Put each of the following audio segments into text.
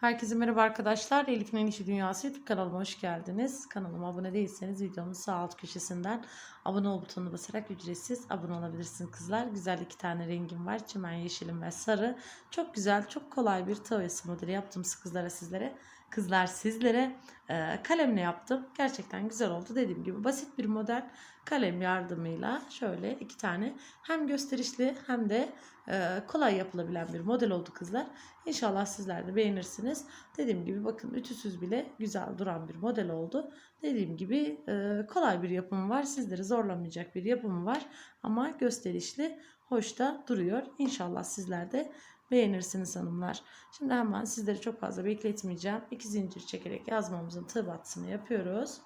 Herkese merhaba arkadaşlar. Elif'in İşi Dünyası YouTube kanalıma hoş geldiniz. Kanalıma abone değilseniz videonun sağ alt köşesinden abone ol butonuna basarak ücretsiz abone olabilirsiniz kızlar. Güzel iki tane rengim var. Çimen yeşilim ve sarı. Çok güzel, çok kolay bir tavesi modeli yaptım kızlara sizlere. Kızlar sizlere e, kalemle yaptım. Gerçekten güzel oldu. Dediğim gibi basit bir model kalem yardımıyla şöyle iki tane hem gösterişli hem de e, kolay yapılabilen bir model oldu kızlar. İnşallah sizler de beğenirsiniz. Dediğim gibi bakın ütüsüz bile güzel duran bir model oldu. Dediğim gibi e, kolay bir yapımı var. Sizleri zorlamayacak bir yapımı var. Ama gösterişli, hoş da duruyor. İnşallah sizler de beğenirsiniz hanımlar. Şimdi hemen sizleri çok fazla bekletmeyeceğim. İki zincir çekerek yazmamızın tığ battısını yapıyoruz.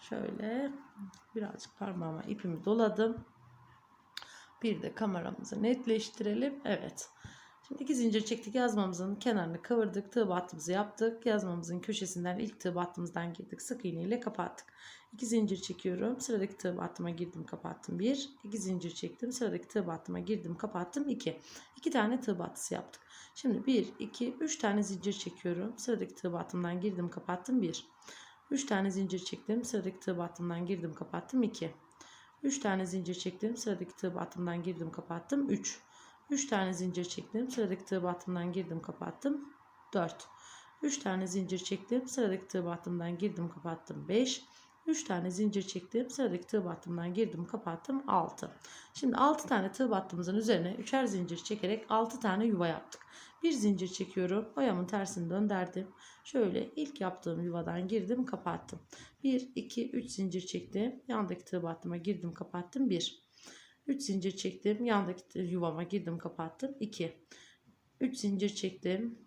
Şöyle birazcık parmağıma ipimi doladım. Bir de kameramızı netleştirelim. Evet. Şimdi iki zincir çektik yazmamızın kenarını kıvırdık. Tığ battımızı yaptık. Yazmamızın köşesinden ilk tığ battımızdan girdik. Sık iğne ile kapattık. İki zincir çekiyorum. Sıradaki tığ battıma girdim kapattım. Bir. iki zincir çektim. Sıradaki tığ battıma girdim kapattım. iki. İki tane tığ battısı yaptık. Şimdi bir, iki, üç tane zincir çekiyorum. Sıradaki tığ battımdan girdim kapattım. Bir. Üç tane zincir çektim. Sıradaki tığ battımdan girdim kapattım. iki. 3 tane zincir çektim. Sıradaki tığ battımdan girdim kapattım. 3. 3 tane zincir çektim. Sıradaki tığ battımdan girdim kapattım. 4. 3 tane zincir çektim. Sıradaki tığ battımdan girdim kapattım. 5. 3 tane zincir çektim. Sıradaki tığ battımdan girdim kapattım. 6. Şimdi 6 tane tığ battığımızın üzerine 3'er zincir çekerek 6 tane yuva yaptık. Bir zincir çekiyorum. Oyamın tersini döndürdüm. Şöyle ilk yaptığım yuvadan girdim kapattım. 1, 2, 3 zincir çektim. Yandaki tığ battıma girdim kapattım. 1. 3 zincir çektim. Yandaki yuvama girdim kapattım. 2. 3 zincir çektim.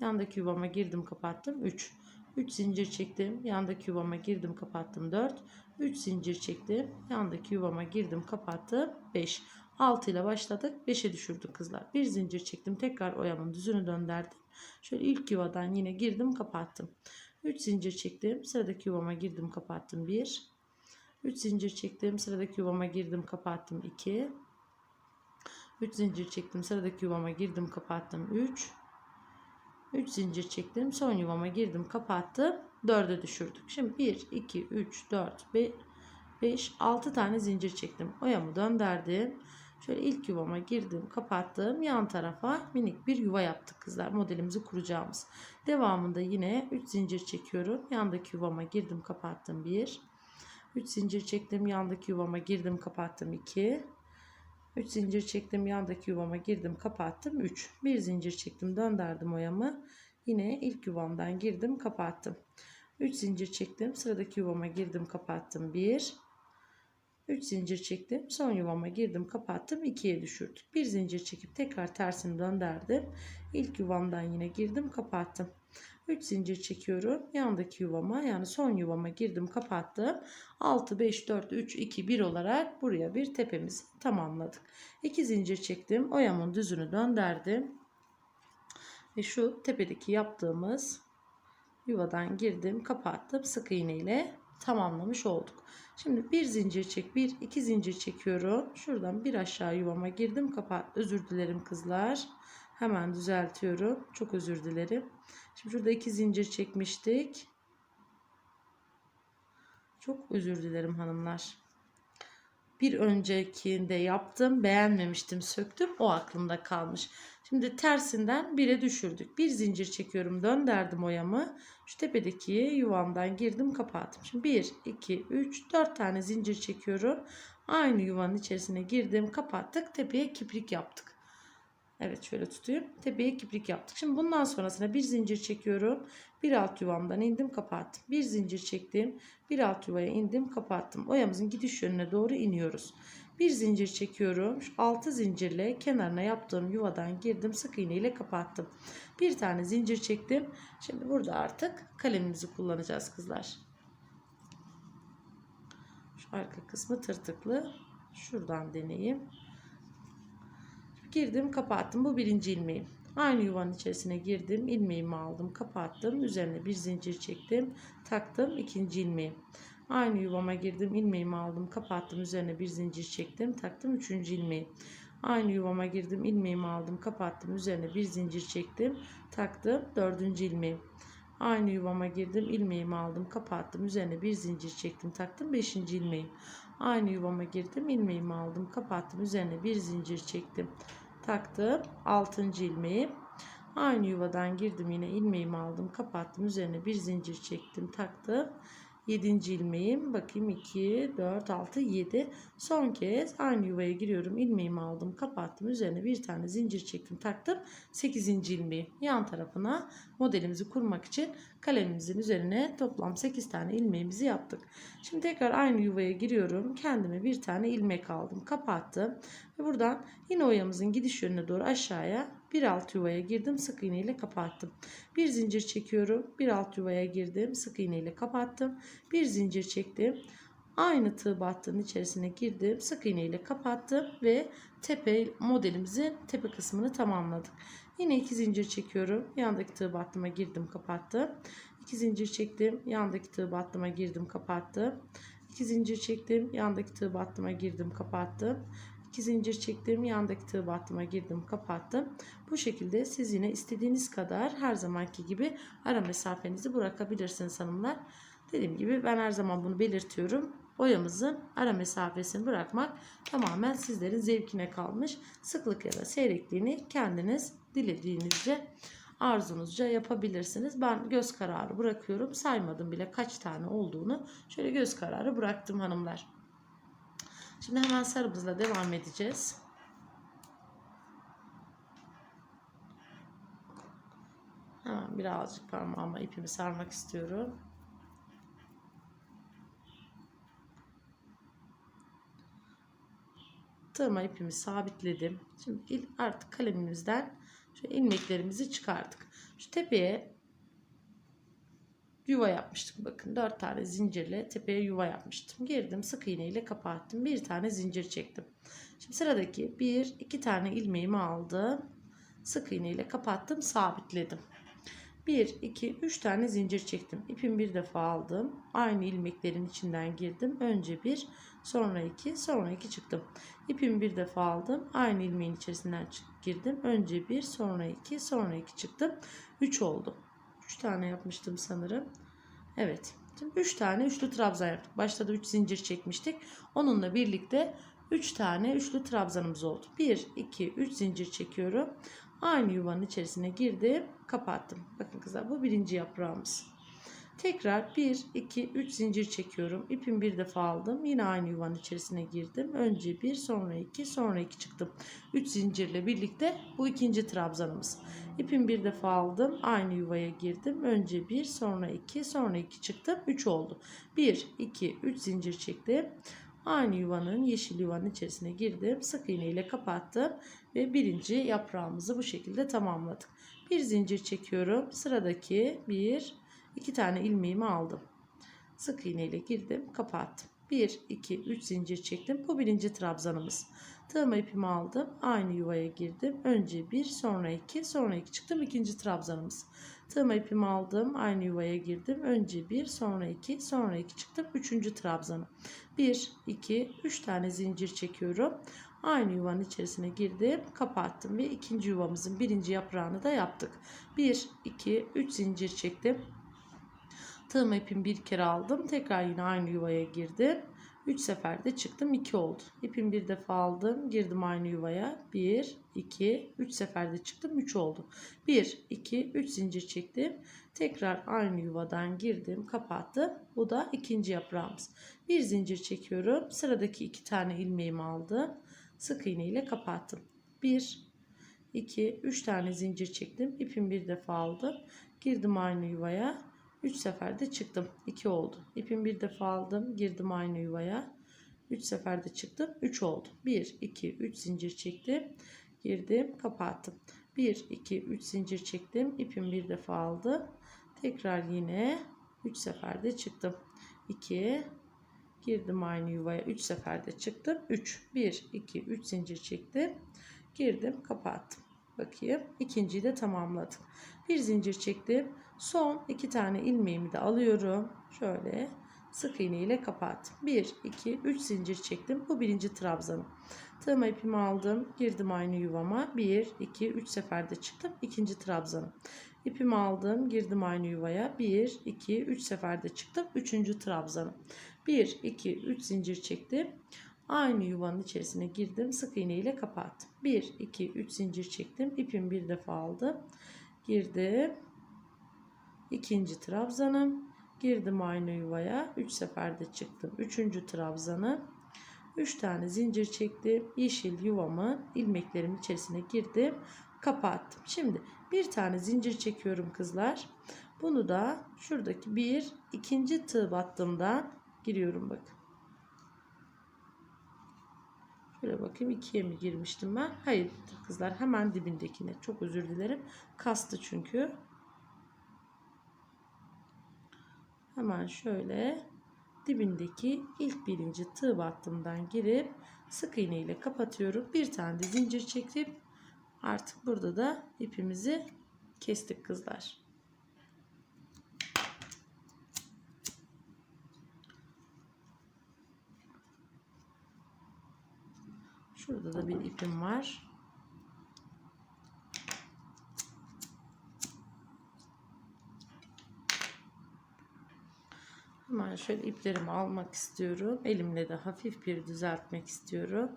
Yandaki yuvama girdim kapattım. 3. 3 zincir çektim. Yandaki yuvama girdim kapattım. 4. 3 zincir çektim. Yandaki yuvama girdim kapattım. 5. 6 ile başladık. 5'e düşürdük kızlar. Bir zincir çektim. Tekrar oyamın düzünü döndürdüm. Şöyle ilk yuvadan yine girdim kapattım. 3 zincir çektim. Sıradaki yuvama girdim kapattım. 1. 3 zincir çektim. Sıradaki yuvama girdim kapattım. 2. 3 zincir çektim. Sıradaki yuvama girdim kapattım. 3. 3 zincir çektim. Son yuvama girdim kapattım. 4'e düşürdük. Şimdi 1, 2, 3, 4, 5, 5, 6 tane zincir çektim. Oyamı döndürdüm. Şöyle ilk yuvama girdim, kapattım. Yan tarafa minik bir yuva yaptık kızlar. Modelimizi kuracağımız. Devamında yine 3 zincir çekiyorum. Yandaki yuvama girdim, kapattım. 1. 3 zincir çektim. Yandaki yuvama girdim, kapattım. 2. 3 zincir çektim. Yandaki yuvama girdim, kapattım. 3. Bir zincir çektim, döndürdüm oyamı. Yine ilk yuvamdan girdim, kapattım. 3 zincir çektim. Sıradaki yuvama girdim, kapattım. 1. 3 zincir çektim. Son yuvama girdim, kapattım. 2'ye düşürdük. Bir zincir çekip tekrar tersini döndürdüm. İlk yuvamdan yine girdim, kapattım. 3 zincir çekiyorum. Yandaki yuvama yani son yuvama girdim, kapattım. 6 5 4 3 2 1 olarak buraya bir tepemizi tamamladık. 2 zincir çektim. Oyamın düzünü döndürdüm. Ve şu tepedeki yaptığımız yuvadan girdim, kapattım. Sık iğne ile tamamlamış olduk. Şimdi bir zincir çek, bir iki zincir çekiyorum. Şuradan bir aşağı yuvama girdim. Kapat. Özür dilerim kızlar. Hemen düzeltiyorum. Çok özür dilerim. Şimdi şurada iki zincir çekmiştik. Çok özür dilerim hanımlar. Bir öncekinde yaptım, beğenmemiştim, söktüm. O aklımda kalmış. Şimdi tersinden bire düşürdük. Bir zincir çekiyorum, döndürdüm oyamı. Şu tepedeki yuvamdan girdim, kapattım. Şimdi 1, 2, 3, 4 tane zincir çekiyorum. Aynı yuvanın içerisine girdim, kapattık. Tepeye kiprik yaptık. Evet şöyle tutayım. Tepeye kiprik yaptık. Şimdi bundan sonrasına bir zincir çekiyorum. Bir alt yuvamdan indim kapattım. Bir zincir çektim. Bir alt yuvaya indim kapattım. Oyamızın gidiş yönüne doğru iniyoruz. Bir zincir çekiyorum. Şu 6 zincirle kenarına yaptığım yuvadan girdim. Sık iğne ile kapattım. Bir tane zincir çektim. Şimdi burada artık kalemimizi kullanacağız kızlar. Şu arka kısmı tırtıklı. Şuradan deneyeyim. Girdim kapattım. Bu birinci ilmeğim. Aynı yuvanın içerisine girdim. ilmeğimi aldım. Kapattım. Üzerine bir zincir çektim. Taktım. ikinci ilmeğim. Aynı yuvama girdim. ilmeğimi aldım. Kapattım. Üzerine bir zincir çektim. Taktım. Üçüncü ilmeği. Aynı yuvama girdim. ilmeğimi aldım. Kapattım. Üzerine bir zincir çektim. Taktım. Dördüncü ilmeğim. Aynı yuvama girdim. ilmeğimi aldım. Kapattım. Üzerine bir zincir çektim. Taktım. Beşinci ilmeğim. Aynı yuvama girdim. ilmeğimi aldım. Kapattım. Üzerine bir zincir çektim. Taktım. Altıncı ilmeğim. Aynı yuvadan girdim. Yine ilmeğimi aldım. Kapattım. Üzerine bir zincir çektim. Taktım 7. ilmeğim. Bakayım. 2 4 6 7 son kez aynı yuvaya giriyorum. İlmeğimi aldım kapattım. Üzerine bir tane zincir çektim taktım. 8. ilmeğim. Yan tarafına modelimizi kurmak için kalemimizin üzerine toplam 8 tane ilmeğimizi yaptık. Şimdi tekrar aynı yuvaya giriyorum. Kendime bir tane ilmek aldım kapattım. Ve buradan yine oyamızın gidiş yönüne doğru aşağıya bir alt yuvaya girdim sık iğne ile kapattım. Bir zincir çekiyorum bir alt yuvaya girdim sık iğne ile kapattım. Bir zincir çektim aynı tığ battığın içerisine girdim sık iğne ile kapattım ve tepe modelimizin tepe kısmını tamamladık. Yine iki zincir çekiyorum yandaki tığ battıma girdim kapattım. İki zincir çektim yandaki tığ battıma girdim kapattım. İki zincir çektim yandaki tığ battıma girdim kapattım 2 zincir çektim yandaki tığ battıma girdim kapattım bu şekilde siz yine istediğiniz kadar her zamanki gibi ara mesafenizi bırakabilirsiniz hanımlar dediğim gibi ben her zaman bunu belirtiyorum oyamızın ara mesafesini bırakmak tamamen sizlerin zevkine kalmış sıklık ya da seyrekliğini kendiniz dilediğinizce arzunuzca yapabilirsiniz. Ben göz kararı bırakıyorum. Saymadım bile kaç tane olduğunu. Şöyle göz kararı bıraktım hanımlar. Şimdi hemen sarımızla devam edeceğiz. Hemen birazcık parmağıma ipimi sarmak istiyorum. Tığıma ipimi sabitledim. Şimdi artık kalemimizden şu ilmeklerimizi çıkardık. Şu tepeye yuva yapmıştık. Bakın 4 tane zincirle tepeye yuva yapmıştım. Girdim sık iğne ile kapattım. Bir tane zincir çektim. Şimdi sıradaki 1 2 tane ilmeğimi aldım. Sık iğne ile kapattım, sabitledim. 1 2 3 tane zincir çektim. İpimi bir defa aldım. Aynı ilmeklerin içinden girdim. Önce bir, sonra iki, sonra iki çıktım. İpimi bir defa aldım. Aynı ilmeğin içerisinden girdim. Önce bir, sonra iki, sonra iki çıktım. 3 oldu. 3 tane yapmıştım sanırım. Evet. Şimdi 3 tane üçlü trabzan yaptık. Başta da 3 zincir çekmiştik. Onunla birlikte 3 tane üçlü trabzanımız oldu. 1, 2, 3 zincir çekiyorum. Aynı yuvanın içerisine girdim. Kapattım. Bakın kızlar bu birinci yaprağımız. Tekrar 1, 2, 3 zincir çekiyorum. İpimi bir defa aldım. Yine aynı yuvanın içerisine girdim. Önce 1, sonra 2, sonra 2 çıktım. 3 zincirle birlikte bu ikinci trabzanımız. İpimi bir defa aldım. Aynı yuvaya girdim. Önce 1, sonra 2, sonra 2 çıktım. 3 oldu. 1, 2, 3 zincir çektim. Aynı yuvanın yeşil yuvanın içerisine girdim. Sık iğne ile kapattım ve birinci yaprağımızı bu şekilde tamamladık. Bir zincir çekiyorum. Sıradaki bir, iki tane ilmeğimi aldım. Sık iğne ile girdim, kapattım. 1, 2, 3 zincir çektim. Bu birinci trabzanımız. Tığıma ipimi aldım. Aynı yuvaya girdim. Önce 1, sonra 2, sonra 2 çıktım. İkinci trabzanımız. Tığıma ipimi aldım. Aynı yuvaya girdim. Önce 1, sonra 2, sonra 2 çıktım. Üçüncü trabzanı. 1, 2, 3 tane zincir çekiyorum. Aynı yuvanın içerisine girdim. Kapattım ve ikinci yuvamızın birinci yaprağını da yaptık. 1, 2, 3 zincir çektim. Tığım ipimi bir kere aldım. Tekrar yine aynı yuvaya girdim. 3 seferde çıktım 2 oldu. İpimi bir defa aldım. Girdim aynı yuvaya. 1, 2, 3 seferde çıktım 3 oldu. 1, 2, 3 zincir çektim. Tekrar aynı yuvadan girdim. Kapattım. Bu da ikinci yaprağımız. Bir zincir çekiyorum. Sıradaki iki tane ilmeğimi aldım. Sık iğne ile kapattım. 1, 2, 3 tane zincir çektim. İpimi bir defa aldım. Girdim aynı yuvaya. 3 seferde çıktım. 2 oldu. İpimi bir defa aldım. Girdim aynı yuvaya. 3 seferde çıktım. 3 oldu. 1, 2, 3 zincir çektim. Girdim. Kapattım. 1, 2, 3 zincir çektim. İpimi bir defa aldım. Tekrar yine 3 seferde çıktım. 2, girdim aynı yuvaya. 3 seferde çıktım. 3, 1, 2, 3 zincir çektim. Girdim. Kapattım. Bakayım. İkinciyi de tamamladım. Bir zincir çektim. Son iki tane ilmeğimi de alıyorum. Şöyle sık iğne ile kapattım. 1, 2, 3 zincir çektim. Bu birinci trabzanım. Tığıma ipimi aldım. Girdim aynı yuvama. 1, 2, 3 seferde çıktım. İkinci trabzanım. İpimi aldım. Girdim aynı yuvaya. 1, 2, 3 seferde çıktım. Üçüncü trabzanım. 1, 2, 3 zincir çektim. Aynı yuvanın içerisine girdim. Sık iğne ile kapattım. 1, 2, 3 zincir çektim. İpimi bir defa aldım. Girdim. İkinci trabzanım. Girdim aynı yuvaya. 3 seferde çıktım. Üçüncü trabzanım. 3 tane zincir çektim. Yeşil yuvamın ilmeklerimin içerisine girdim. Kapattım. Şimdi bir tane zincir çekiyorum kızlar. Bunu da şuradaki bir ikinci tığ battığımdan giriyorum bakın. Şöyle bakayım ikiye mi girmiştim ben? Hayır kızlar hemen dibindekine. Çok özür dilerim. Kastı çünkü. Hemen şöyle dibindeki ilk birinci tığ battığımdan girip sık iğne ile kapatıyorum. Bir tane de zincir çekip artık burada da ipimizi kestik kızlar. Şurada da bir ipim var. Hemen şöyle iplerimi almak istiyorum. Elimle de hafif bir düzeltmek istiyorum.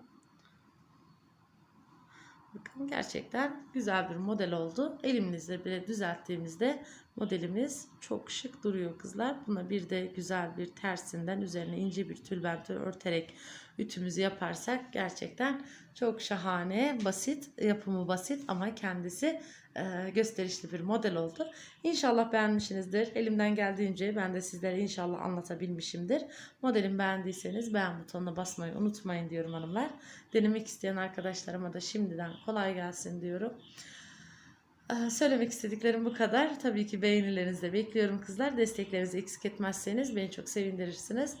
Bakın gerçekten güzel bir model oldu. Elimizle bile düzelttiğimizde modelimiz çok şık duruyor kızlar. Buna bir de güzel bir tersinden üzerine ince bir tülbent örterek ütümüzü yaparsak gerçekten çok şahane, basit, yapımı basit ama kendisi e, gösterişli bir model oldu. İnşallah beğenmişsinizdir. Elimden geldiğince ben de sizlere inşallah anlatabilmişimdir. Modelimi beğendiyseniz beğen butonuna basmayı unutmayın diyorum hanımlar. Denemek isteyen arkadaşlarıma da şimdiden kolay gelsin diyorum. Ee, Söylemek istediklerim bu kadar. Tabii ki beğenilerinizi de bekliyorum kızlar. Desteklerinizi eksik etmezseniz beni çok sevindirirsiniz.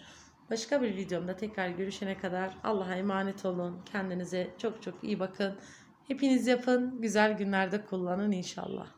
Başka bir videomda tekrar görüşene kadar Allah'a emanet olun. Kendinize çok çok iyi bakın. Hepiniz yapın. Güzel günlerde kullanın inşallah.